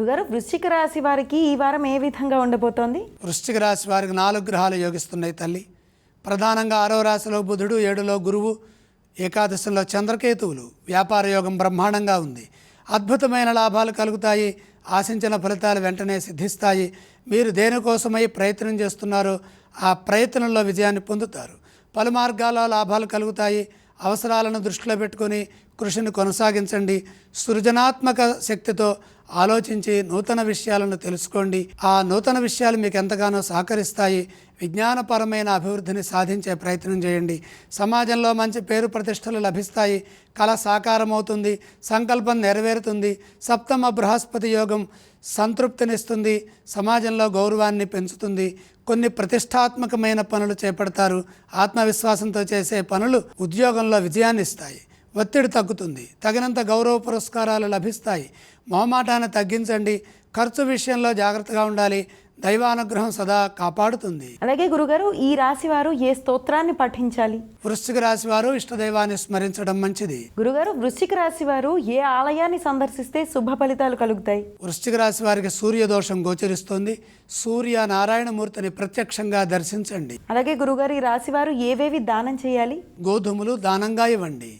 గురుగారు వృశ్చిక రాశి వారికి ఈ వారం ఏ విధంగా ఉండబోతోంది? వృశ్చిక రాశి వారికి నాలుగు గ్రహాలు యోగిస్తున్నాయి తల్లి. ప్రధానంగా ఆరో రాశిలో బుధుడు ఏడులో గురువు ఏకాదశంలో చంద్రకేతువులు. వ్యాపార యోగం బ్రహ్మాండంగా ఉంది. అద్భుతమైన లాభాలు కలుగుతాయి. ఆశించిన ఫలితాలు వెంటనే సిద్ధిస్తాయి. మీరు దేనికోసమై ప్రయత్నం చేస్తున్నారో ఆ ప్రయత్నంలో విజయాన్ని పొందుతారు. పలు మార్గాల్లో లాభాలు కలుగుతాయి. అవసరాలను దృష్టిలో పెట్టుకొని కృషిని కొనసాగించండి. సృజనాత్మక శక్తితో ఆలోచించి నూతన విషయాలను తెలుసుకోండి. ఆ నూతన విషయాలు మీకు ఎంతగానో సహకరిస్తాయి. విజ్ఞానపరమైన అభివృద్ధిని సాధించే ప్రయత్నం చేయండి. సమాజంలో మంచి పేరు ప్రతిష్టలు లభిస్తాయి. కళ సాకారమవుతుంది. సంకల్పం నెరవేరుతుంది. సప్తమ బృహస్పతి యోగం సంతృప్తినిస్తుంది. సమాజంలో గౌరవాన్ని పెంచుతుంది. కొన్ని ప్రతిష్టాత్మకమైన పనులు చేపడతారు. ఆత్మవిశ్వాసంతో చేసే పనులు ఉద్యోగంలో విజయాన్ని ఇస్తాయి ఒత్తిడి తగ్గుతుంది. తగినంత గౌరవ పురస్కారాలు లభిస్తాయి. మొహమాటాన్ని తగ్గించండి. ఖర్చు విషయంలో జాగ్రత్తగా ఉండాలి. దైవానుగ్రహం సదా కాపాడుతుంది. అలాగే గురుగారు ఈ రాశి వారు ఏ స్తోత్రాన్ని పఠించాలి? వృశ్చిక రాశి వారు ఇష్టదైవాన్ని స్మరించడం మంచిది. గురుగారు వృశ్చిక రాశి వారు ఏ ఆలయాన్ని సందర్శిస్తే శుభ ఫలితాలు కలుగుతాయి? వృశ్చిక రాశి వారికి సూర్యదోషం గోచరిస్తుంది. సూర్య నారాయణమూర్తిని ప్రత్యక్షంగా దర్శించండి. అలాగే గురుగారు ఈ రాశి వారు ఏవేవి దానం చేయాలి? గోధుమలు దానంగా ఇవ్వండి.